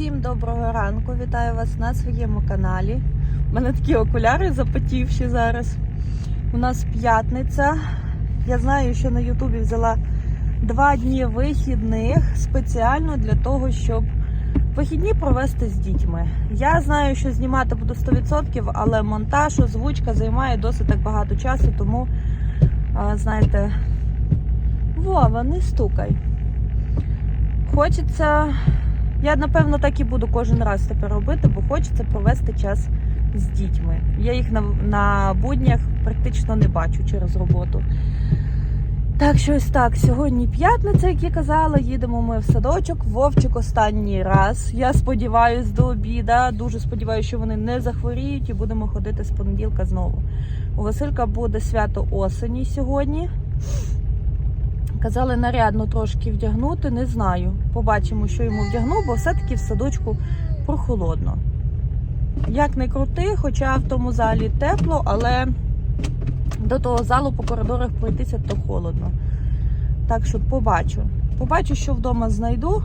Всім доброго ранку! Вітаю вас на своєму каналі. У мене такі окуляри запотівші зараз. У нас п'ятниця. Я знаю, що на Ютубі взяла два дні вихідних спеціально для того, щоб вихідні провести з дітьми. Я знаю, що знімати буду 100%, але монтаж, озвучка займає досить так багато часу, тому, знаєте, Вова, не стукай. Хочеться я напевно так і буду кожен раз тепер робити, бо хочеться провести час з дітьми. Я їх на, на буднях практично не бачу через роботу. Так, що ось так. Сьогодні п'ятниця, як я казала, їдемо ми в садочок. Вовчик останній раз. Я сподіваюся до обіда. Дуже сподіваюся, що вони не захворіють і будемо ходити з понеділка знову. У Василька буде свято осені сьогодні. Казали нарядно трошки вдягнути, не знаю. Побачимо, що йому вдягну, бо все-таки в садочку прохолодно. Як не крути, хоча в тому залі тепло, але до того залу по коридорах пройтися то холодно. Так що побачу. Побачу, що вдома знайду.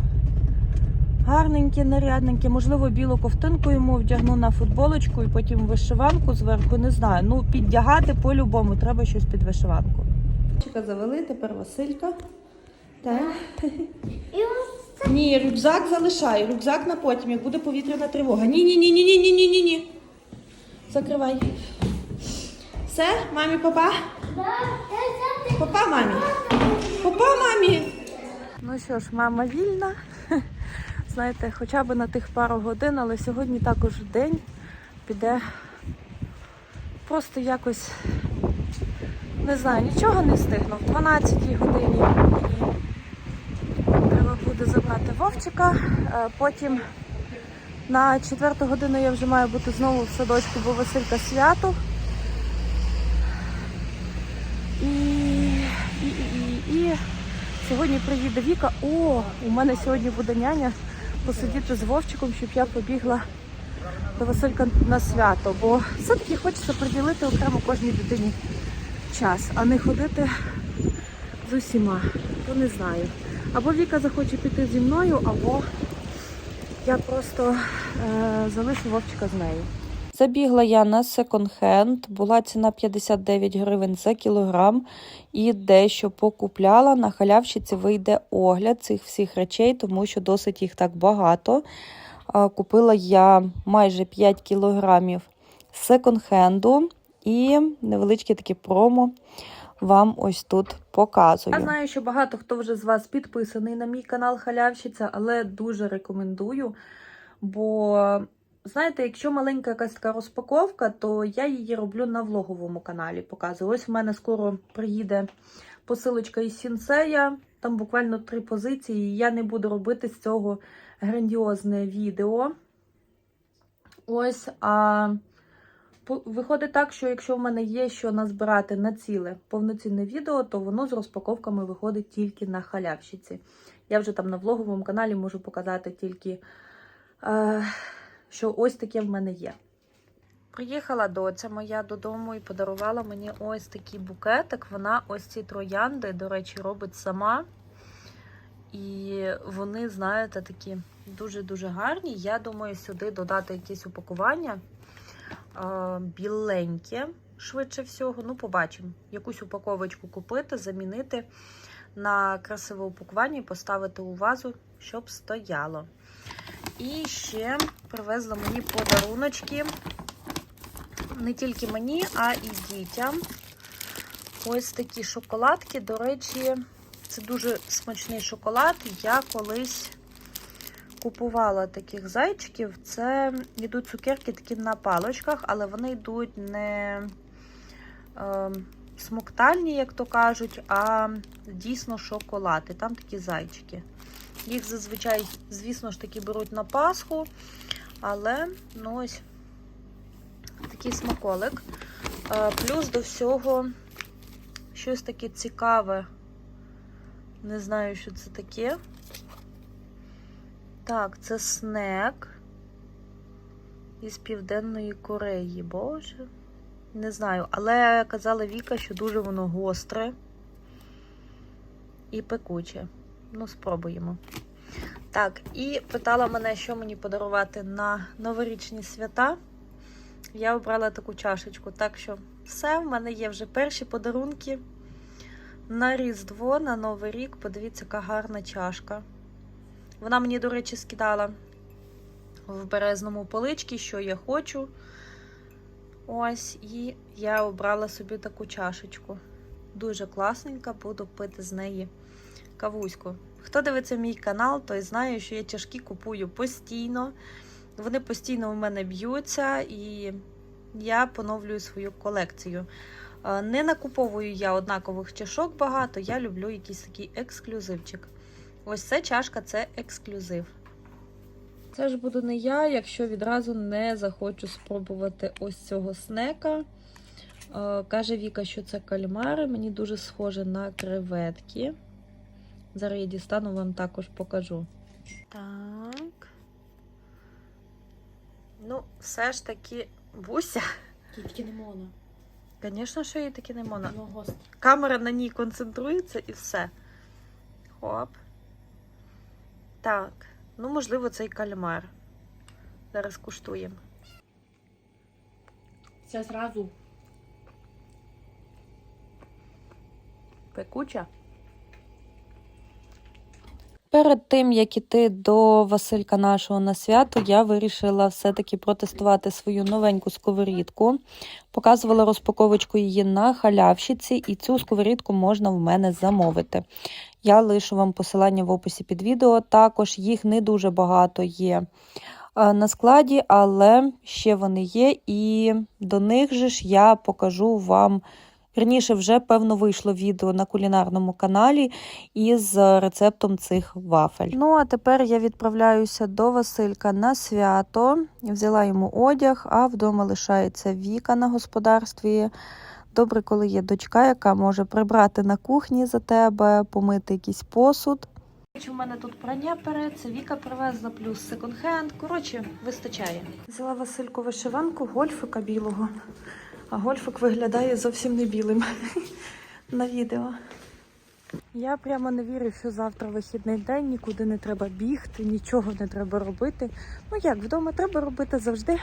Гарненьке, нарядненьке, можливо, білу ковтинку йому вдягну на футболочку і потім вишиванку зверху. Не знаю. Ну, піддягати по-любому, треба щось під вишиванку. Завели, тепер Василька. Так. Ні, рюкзак залишай, рюкзак на потім, як буде повітряна тривога. Ні-ні-ні. ні ні ні ні ні Закривай. Все, мамі, папа. Папа, мамі. Папа, мамі. Ну що ж, мама вільна. Знаєте, хоча б на тих пару годин, але сьогодні також день піде просто якось не знаю, нічого не встигну. В 12 годині треба буде забрати Вовчика. Е, Потім на 4 годину я вже маю бути знову в садочку, бо Василька свято. І, і, і, і, і сьогодні приїде Віка. О, у мене сьогодні буде няня посидіти з Вовчиком, щоб я побігла до Василька на свято. Бо все-таки хочеться приділити окремо кожній дитині час, а не ходити з усіма. То не знаю. Або Віка захоче піти зі мною, або я просто е, залишу Вовчика з нею. Забігла я на секонд-хенд, була ціна 59 гривень за кілограм і дещо покупляла. На халявщиці вийде огляд цих всіх речей, тому що досить їх так багато. Купила я майже 5 кілограмів секонд-хенду і невеличке таке промо вам ось тут показую. Я знаю, що багато хто вже з вас підписаний на мій канал Халявщиця, але дуже рекомендую. Бо, знаєте, якщо маленька якась така розпаковка, то я її роблю на влоговому каналі. Показую. Ось в мене скоро приїде посилочка із Сінсея. Там буквально три позиції. і Я не буду робити з цього грандіозне відео. Ось, а виходить так, що якщо в мене є що назбирати на ціле повноцінне відео, то воно з розпаковками виходить тільки на халявщиці. Я вже там на влоговому каналі можу показати тільки, е, що ось таке в мене є. Приїхала доця моя додому і подарувала мені ось такий букетик. Вона ось ці троянди, до речі, робить сама. І вони, знаєте, такі дуже-дуже гарні. Я думаю, сюди додати якесь упакування біленьке, швидше всього. Ну, побачимо. Якусь упаковочку купити, замінити на красиве упакування і поставити у вазу, щоб стояло. І ще привезла мені подаруночки. Не тільки мені, а і дітям. Ось такі шоколадки. До речі, це дуже смачний шоколад. Я колись купувала таких зайчиків. Це йдуть цукерки такі на палочках, але вони йдуть не е, смоктальні, як то кажуть, а дійсно шоколад. І там такі зайчики. Їх зазвичай, звісно ж таки, беруть на Пасху, але ну ось такий смаколик. Е, Плюс до всього щось таке цікаве. Не знаю, що це таке. Так, це снек із Південної Кореї. Боже. Не знаю, але казала Віка, що дуже воно гостре і пекуче. Ну, спробуємо. Так, і питала мене, що мені подарувати на новорічні свята. Я обрала таку чашечку. Так що все, в мене є вже перші подарунки на Різдво, на Новий рік. Подивіться, яка гарна чашка. Вона мені, до речі, скидала в березному поличці, що я хочу. Ось, і я обрала собі таку чашечку. Дуже класненька, буду пити з неї кавуську. Хто дивиться мій канал, той знає, що я чашки купую постійно. Вони постійно у мене б'ються, і я поновлюю свою колекцію. Е, Не накуповую я однакових чашок багато, я люблю якийсь такий ексклюзивчик. Ось ця чашка це ексклюзив. Це ж буду не я, якщо відразу не захочу спробувати ось цього снека. Е, Каже Віка, що це кальмари. Мені дуже схоже на креветки. Зараз я дістану вам також покажу. Так. Ну, все ж таки буся. Тільки не можна. Звісно, що їй таки не гостре. Камера на ній концентрується і все. Хоп. Так. Ну, можливо, цей кальмар. Зараз куштуємо. Це зразу Пекуча. Перед тим, як іти до Василька нашого на свято, я вирішила все-таки протестувати свою новеньку сковорідку. Показувала розпаковочку її на халявщиці, і цю сковорідку можна в мене замовити. Я лишу вам посилання в описі під відео. Також їх не дуже багато є на складі, але ще вони є, і до них же ж я покажу вам. Вірніше, вже певно вийшло відео на кулінарному каналі із рецептом цих вафель. Ну а тепер я відправляюся до Василька на свято. Взяла йому одяг, а вдома лишається Віка на господарстві. Добре, коли є дочка, яка може прибрати на кухні за тебе, помити якийсь посуд. У мене тут прання переться, Віка привезла, плюс секонд-хенд. Коротше, вистачає. Взяла Васильку вишиванку гольфика білого. А гольфик виглядає зовсім не білим на відео. Я прямо не вірю, що завтра вихідний день, нікуди не треба бігти, нічого не треба робити. Ну як, вдома треба робити завжди.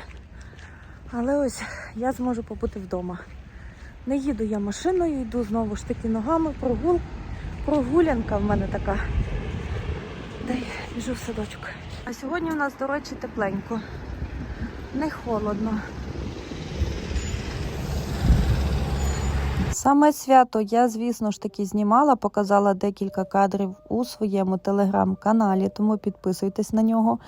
Але ось я зможу побути вдома. Не їду я машиною, йду знову ж таки ногами, прогул. Прогулянка в мене така. Дай біжу в садочок. А сьогодні у нас, до речі, тепленько. Не холодно. Саме свято я, звісно ж таки, знімала, показала декілька кадрів у своєму телеграм-каналі, тому підписуйтесь на нього.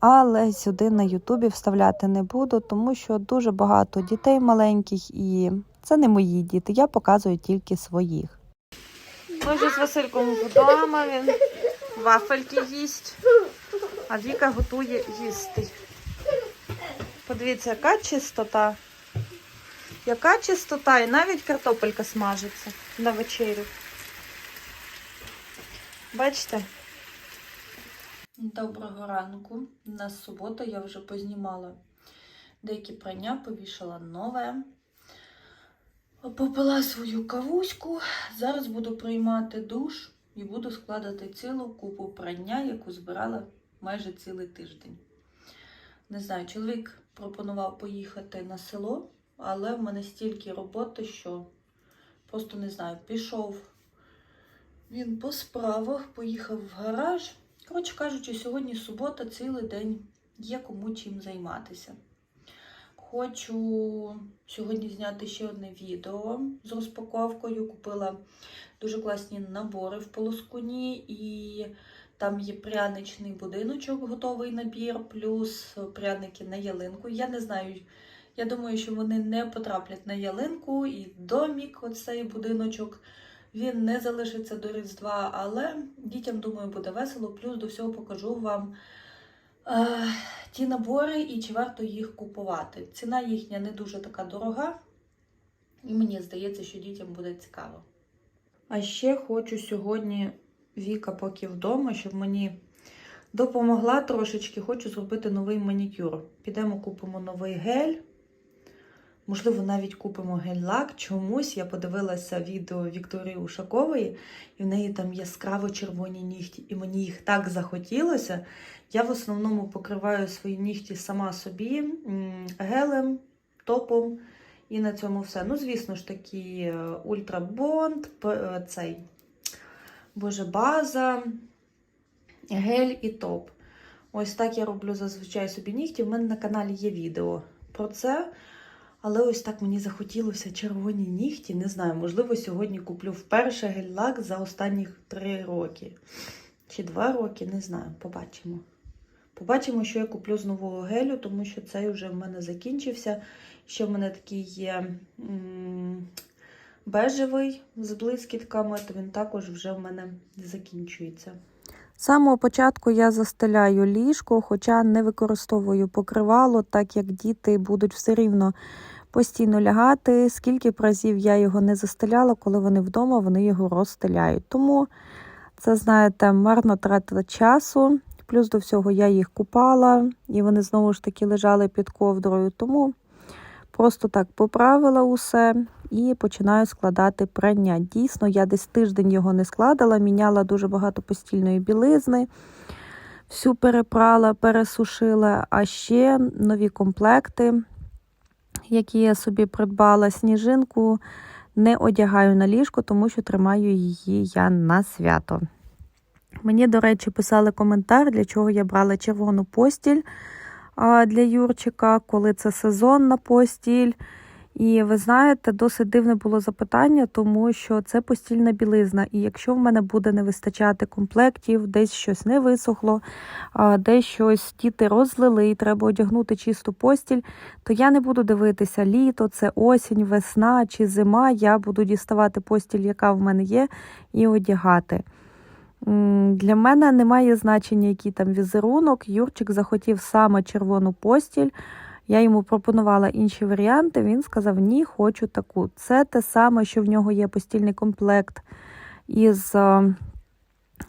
Але сюди на Ютубі вставляти не буду, тому що дуже багато дітей маленьких, і це не мої діти. Я показую тільки своїх. Ми вже з Васильком вдома, він вафельки їсть, а Віка готує їсти. Подивіться, яка чистота. Яка чистота, і навіть картопелька смажиться на вечерю. Бачите? Доброго ранку. У нас субота, я вже познімала деякі прання, повішала нове. Попила свою кавуську. Зараз буду приймати душ і буду складати цілу купу прання, яку збирала майже цілий тиждень. Не знаю, чоловік пропонував поїхати на село, але в мене стільки роботи, що просто не знаю, пішов він по справах, поїхав в гараж. Коротше кажучи, сьогодні субота, цілий день є кому чим займатися. Хочу сьогодні зняти ще одне відео з розпаковкою. Купила дуже класні набори в полоскуні, і там є пряничний будиночок, готовий набір, плюс пряники на ялинку. Я не знаю, я думаю, що вони не потраплять на ялинку і домік, оцей будиночок. Він не залишиться до Різдва, але дітям, думаю, буде весело. Плюс до всього покажу вам е, ті набори і чи варто їх купувати. Ціна їхня не дуже така дорога, і мені здається, що дітям буде цікаво. А ще хочу сьогодні Віка, поки вдома, щоб мені допомогла трошечки, хочу зробити новий манікюр. Підемо купимо новий гель. Можливо, навіть купимо гель-лак. Чомусь я подивилася відео Вікторії Ушакової, і в неї там яскраво червоні нігті, і мені їх так захотілося. Я в основному покриваю свої нігті сама собі гелем, топом. І на цьому все. Ну, звісно ж таки, Ультра Бонд, цей Боже, база, гель і топ. Ось так я роблю зазвичай собі нігті. У мене на каналі є відео про це. Але ось так мені захотілося червоні нігті. Не знаю, можливо, сьогодні куплю вперше гель-лак за останніх три роки. Чи два роки, не знаю, побачимо. Побачимо, що я куплю з нового гелю, тому що цей вже в мене закінчився. Ще в мене такий є бежевий з блискітками, то він також вже в мене закінчується. З самого початку я застеляю ліжко, хоча не використовую покривало, так як діти будуть все рівно постійно лягати. Скільки б разів я його не застеляла, коли вони вдома, вони його розстеляють. Тому це, знаєте, марно тратила часу. Плюс до всього я їх купала, і вони знову ж таки лежали під ковдрою. Тому просто так поправила усе і починаю складати прання. Дійсно, я десь тиждень його не складала, міняла дуже багато постільної білизни, всю перепрала, пересушила, а ще нові комплекти, які я собі придбала, сніжинку не одягаю на ліжко, тому що тримаю її я на свято. Мені, до речі, писали коментар, для чого я брала червону постіль для Юрчика, коли це сезонна постіль. І ви знаєте, досить дивне було запитання, тому що це постільна білизна. І якщо в мене буде не вистачати комплектів, десь щось не висохло, десь щось діти розлили і треба одягнути чисту постіль, то я не буду дивитися літо, це осінь, весна чи зима. Я буду діставати постіль, яка в мене є, і одягати. Для мене немає значення, який там візерунок. Юрчик захотів саме червону постіль. Я йому пропонувала інші варіанти. Він сказав: ні, хочу таку. Це те саме, що в нього є постільний комплект із, е,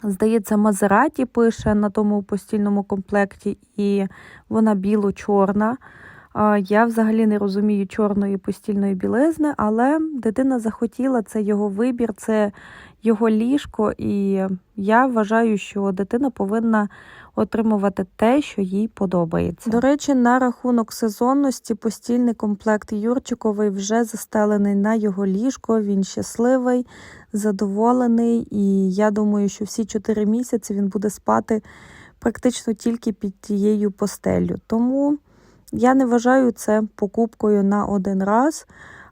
здається, Мазераті пише на тому постільному комплекті, і вона біло-чорна. Е, Я взагалі не розумію чорної постільної білизни, але дитина захотіла, це його вибір, це його ліжко, і я вважаю, що дитина повинна отримувати те, що їй подобається. До речі, на рахунок сезонності постільний комплект Юрчиковий вже застелений на його ліжко. Він щасливий, задоволений, і я думаю, що всі 4 місяці він буде спати практично тільки під тією постеллю. Тому я не вважаю це покупкою на один раз.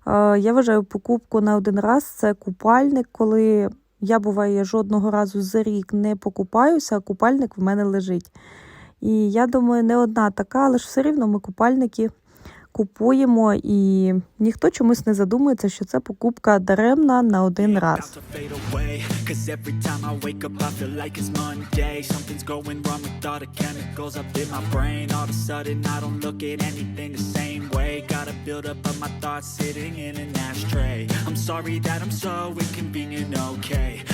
Е, Я вважаю покупку на один раз це купальник, коли я буває жодного разу за рік не покупаюся, а купальник в мене лежить. І я думаю, не одна така, але ж все рівно ми купальники купуємо, і ніхто чомусь не задумується, що це покупка даремна на один раз. I'm sorry that I'm so inconvenient, okay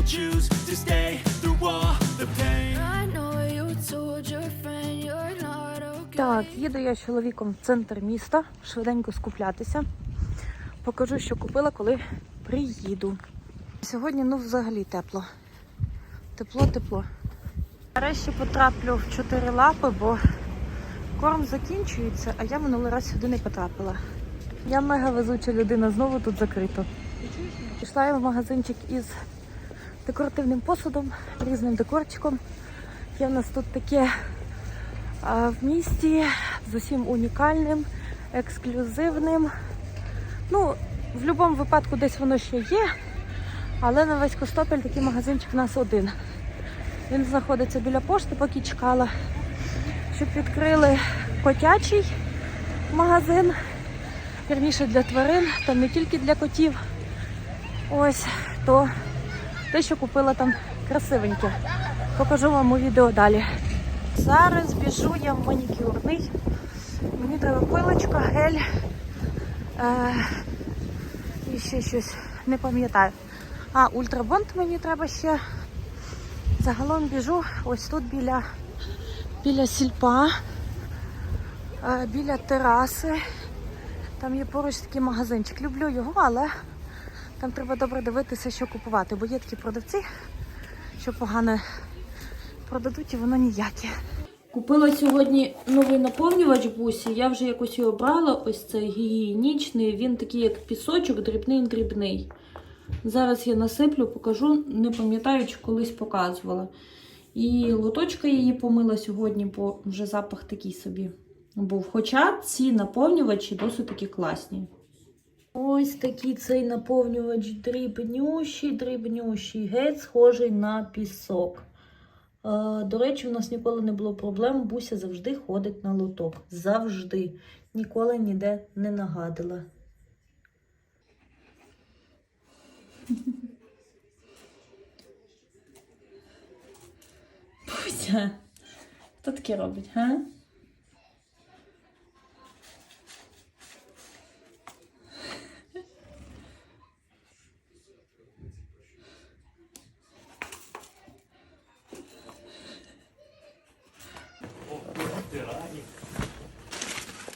will choose to stay through all the pain I know you told your friend you're not okay. Так, їду я з чоловіком в центр міста, швиденько скуплятися. Покажу, що купила, коли приїду. Сьогодні ну взагалі тепло. Тепло, тепло. Нарешті потраплю в чотири лапи, бо корм закінчується, а я минулий раз сюди не потрапила. Я мега везуча людина, знову тут закрито. Пішла я в магазинчик із декоративним посудом, різним декорчиком. Є в нас тут таке а, в місті з усім унікальним, ексклюзивним. Ну, в будь-якому випадку десь воно ще є, але на весь Костопіль такий магазинчик у нас один. Він знаходиться біля пошти, поки чекала, щоб відкрили котячий магазин. вірніше для тварин, там не тільки для котів. Ось то те, що купила там красивеньке. Покажу вам у відео далі. Зараз біжу я в манікюрний. Мені треба пилочка, гель е, і ще щось, не пам'ятаю. А, ультрабонд мені треба ще. Загалом біжу ось тут біля, біля сільпа, е, біля тераси. Там є поруч такий магазинчик. Люблю його, але там треба добре дивитися, що купувати, бо є такі продавці, що погано продадуть і воно ніяке. Купила сьогодні новий наповнювач бусі. Я вже якось його брала. Ось цей гігієнічний. Він такий, як пісочок, дрібний-дрібний. Зараз я насиплю, покажу, не пам'ятаю, чи колись показувала. І лоточка її помила сьогодні, бо вже запах такий собі був. Хоча ці наповнювачі досить такі класні. Ось такий цей наповнювач дрібнющий, дрібнющий, геть схожий на пісок. Е, До речі, у нас ніколи не було проблем. Буся завжди ходить на лоток. Завжди. Ніколи ніде не нагадила. Буся, хто таке робить, га?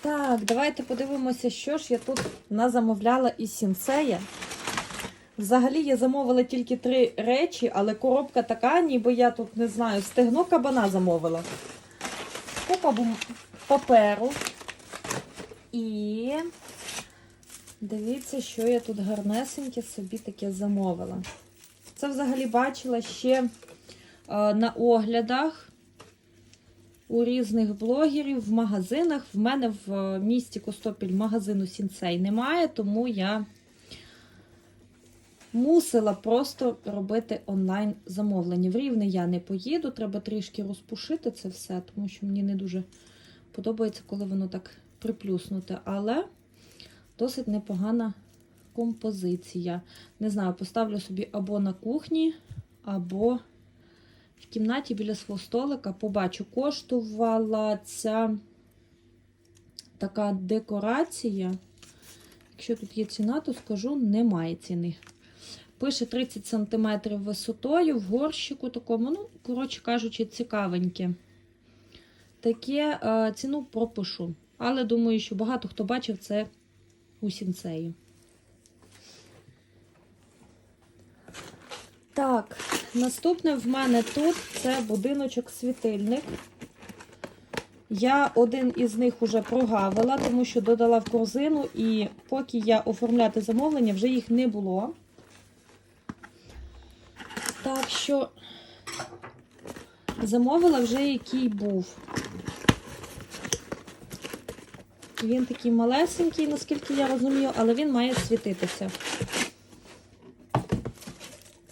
Так, давайте подивимося, що ж я тут назамовляла із сінсея. Взагалі я замовила тільки три речі, але коробка така, ніби я тут не знаю, стегно кабана замовила. Купа паперу. І дивіться, що я тут гарнесеньке собі таке замовила. Це взагалі бачила ще е, на оглядах у різних блогерів, в магазинах. В мене в е, місті Костопіль магазину Сінцей немає, тому я мусила просто робити онлайн замовлення. В рівне я не поїду, треба трішки розпушити це все, тому що мені не дуже подобається, коли воно так приплюснуте. Але досить непогана композиція. Не знаю, поставлю собі або на кухні, або в кімнаті біля свого столика. Побачу, коштувала ця така декорація. Якщо тут є ціна, то скажу, немає ціни. Пише 30 см висотою в горщику такому, ну, коротше кажучи, цікавеньке. Таке е, ціну пропишу. Але думаю, що багато хто бачив це у сінцеї. Так, наступне в мене тут це будиночок-світильник. Я один із них вже прогавила, тому що додала в корзину, і поки я оформляти замовлення, вже їх не було. Так що замовила вже який був. Він такий малесенький, наскільки я розумію, але він має світитися.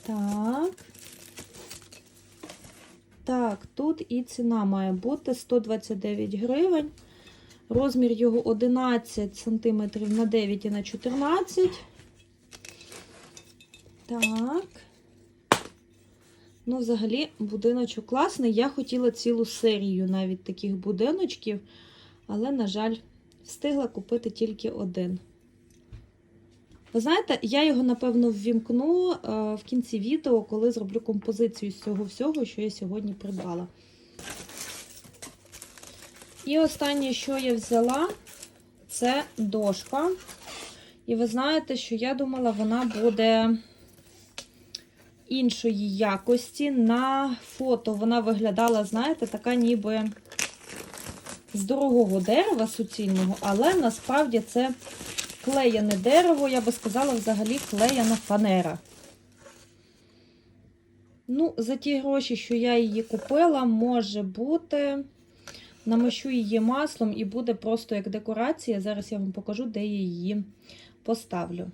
Так. Так, тут і ціна має бути 129 гривень. Розмір його 11 см на 9 і на 14. Так. Ну, взагалі, будиночок класний. Я хотіла цілу серію навіть таких будиночків, але, на жаль, встигла купити тільки один. Ви знаєте, я його, напевно, ввімкну е, в кінці відео, коли зроблю композицію з цього всього, що я сьогодні придбала. І останнє, що я взяла, це дошка. І ви знаєте, що я думала, вона буде іншої якості. На фото вона виглядала, знаєте, така ніби з дорогого дерева суцільного, але насправді це клеєне дерево, я би сказала, взагалі клеяна фанера. Ну, за ті гроші, що я її купила, може бути. Намащу її маслом і буде просто як декорація. Зараз я вам покажу, де я її поставлю.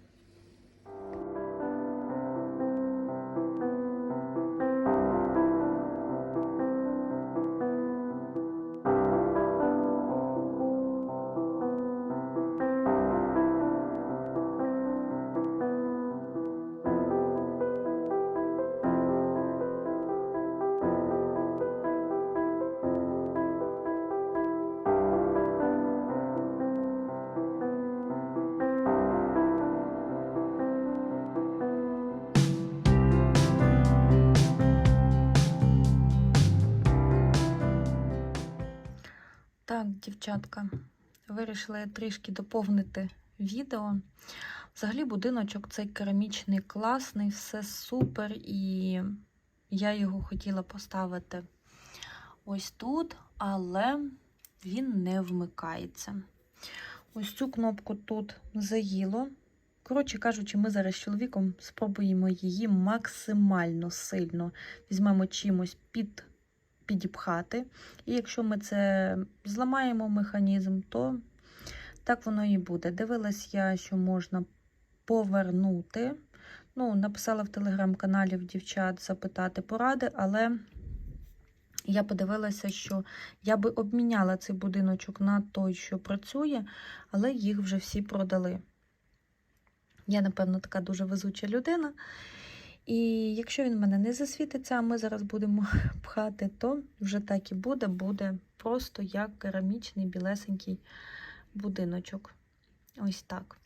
Дівчатка, вирішила я трішки доповнити відео. Взагалі, будиночок цей керамічний, класний, все супер, і я його хотіла поставити ось тут, але він не вмикається. Ось цю кнопку тут заїло. Коротше кажучи, ми зараз з чоловіком спробуємо її максимально сильно візьмемо чимось під, підіпхати. І якщо ми це зламаємо механізм, то так воно і буде. Дивилась я, що можна повернути. Ну, написала в телеграм-каналі в дівчат запитати поради, але я подивилася, що я би обміняла цей будиночок на той, що працює, але їх вже всі продали. Я, напевно, така дуже везуча людина. І якщо він в мене не засвітиться, а ми зараз будемо пхати, то вже так і буде, буде просто як керамічний білесенький будиночок. Ось так.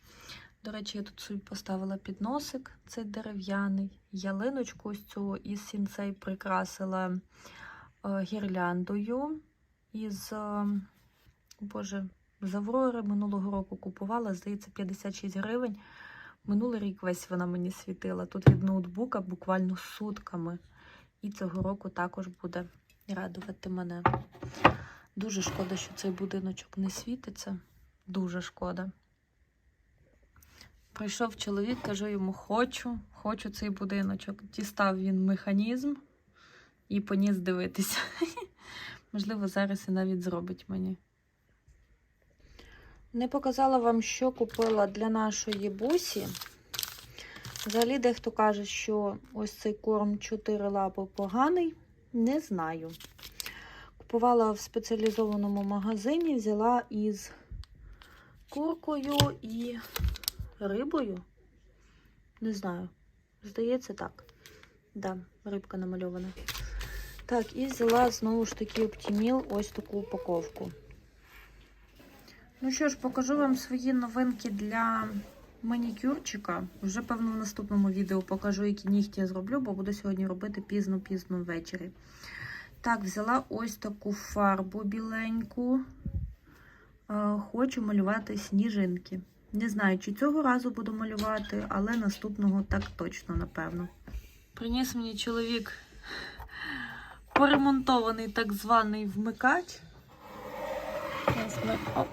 До речі, я тут собі поставила підносик, цей дерев'яний, ялиночку ось цю із сінцей прикрасила е, гірляндою із, е, боже, з Аврори минулого року купувала, здається, 56 гривень. Минулий рік весь вона мені світила. Тут від ноутбука буквально сутками. І цього року також буде радувати мене. Дуже шкода, що цей будиночок не світиться. Дуже шкода. Прийшов чоловік, кажу йому: хочу, хочу цей будиночок. Дістав він механізм і поніс дивитися. Можливо, зараз і навіть зробить мені. Не показала вам, що купила для нашої бусі. Взагалі, дехто каже, що ось цей корм 4 лапи поганий. Не знаю. Купувала в спеціалізованому магазині, взяла із куркою і рибою. Не знаю. Здається, так. Да, рибка намальована. Так, і взяла знову ж таки Оптіміл ось таку упаковку. Ну що ж, покажу вам свої новинки для манікюрчика. Вже, певно, в наступному відео покажу, які нігті я зроблю, бо буду сьогодні робити пізно-пізно ввечері. Так, взяла ось таку фарбу біленьку. Е, Хочу малювати сніжинки. Не знаю, чи цього разу буду малювати, але наступного так точно, напевно. Приніс мені чоловік поремонтований так званий вмикач. Оп,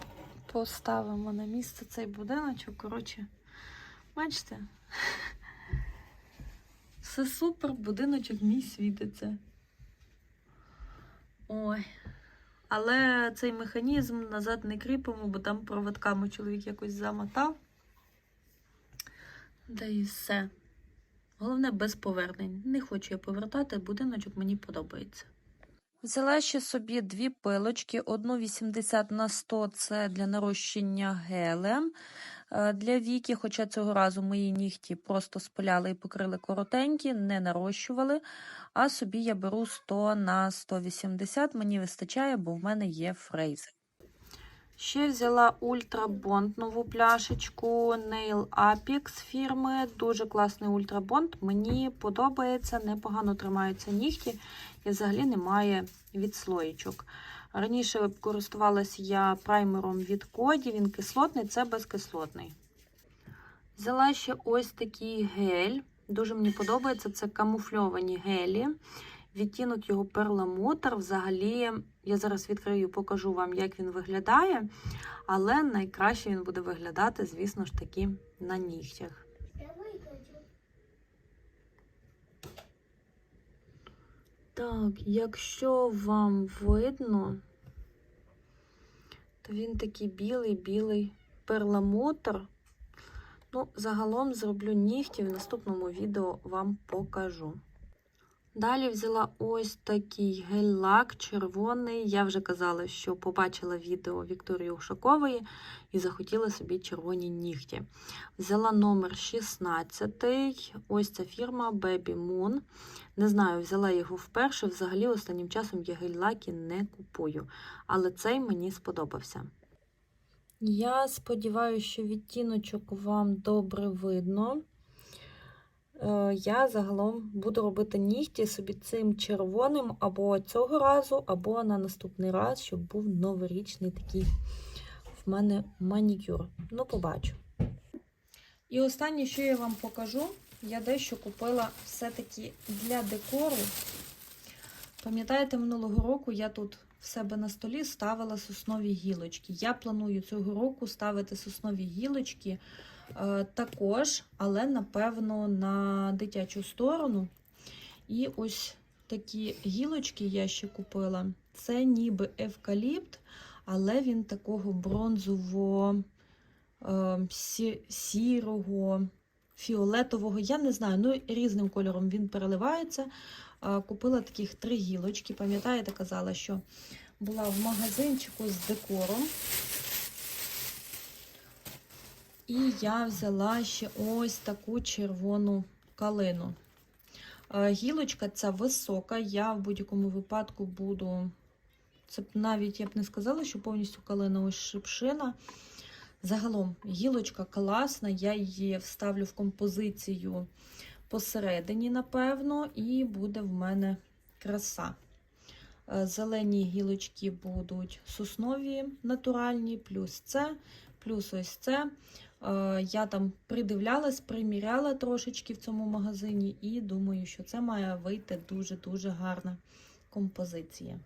поставимо на місце цей будиночок. Коротше, бачите? Все супер, будиночок мій світиться. Ой. Але цей механізм назад не кріпимо, бо там проводками чоловік якось замотав. Да і все. Головне без повернень. Не хочу я повертати, будиночок мені подобається. Взяла ще собі дві пилочки, одну 80 на 100 це для нарощення гелем. Е, Для віки, хоча цього разу мої нігті просто спиляли і покрили коротенькі, не нарощували. А собі я беру 100 на 180, мені вистачає, бо в мене є фрейзи. Ще взяла Ультра Бонд нову пляшечку Nail Apix фірми. Дуже класний Ультра Бонд. Мені подобається, непогано тримаються нігті і взагалі немає відслоєчок. Раніше користувалася я праймером від Коді, він кислотний, це безкислотний. Взяла ще ось такий гель. Дуже мені подобається. Це камуфльовані гелі. Відтінок його перламутр. Взагалі, я зараз відкрию покажу вам, як він виглядає. Але найкраще він буде виглядати, звісно ж таки, на нігтях. Так, якщо вам видно, то він такий білий-білий перламутр. Ну, загалом зроблю нігті, в наступному відео вам покажу. Далі взяла ось такий гель-лак червоний. Я вже казала, що побачила відео Вікторії Ушакової і захотіла собі червоні нігті. Взяла номер 16. Ось ця фірма Baby Moon. Не знаю, взяла його вперше. Взагалі, останнім часом я гель-лаки не купую. Але цей мені сподобався. Я сподіваюся, що відтіночок вам добре видно. Е, Я загалом буду робити нігті собі цим червоним або цього разу, або на наступний раз, щоб був новорічний такий в мене манікюр. Ну, побачу. І останнє, що я вам покажу, я дещо купила все-таки для декору. Пам'ятаєте, минулого року я тут в себе на столі ставила соснові гілочки. Я планую цього року ставити соснові гілочки також, але напевно на дитячу сторону. І ось такі гілочки я ще купила. Це ніби евкаліпт, але він такого бронзово е, сі- сірого, фіолетового. Я не знаю, ну різним кольором він переливається. Е, Купила таких три гілочки. Пам'ятаєте, казала, що була в магазинчику з декором. І я взяла ще ось таку червону калину. Е, Гілочка ця висока, я в будь-якому випадку буду. Це навіть я б не сказала, що повністю калина ось шипшина. Загалом гілочка класна, я її вставлю в композицію посередині, напевно, і буде в мене краса. Е, Зелені гілочки будуть соснові натуральні, плюс це, плюс ось це. Е, Я там придивлялась, приміряла трошечки в цьому магазині, і думаю, що це має вийти дуже-дуже гарна композиція.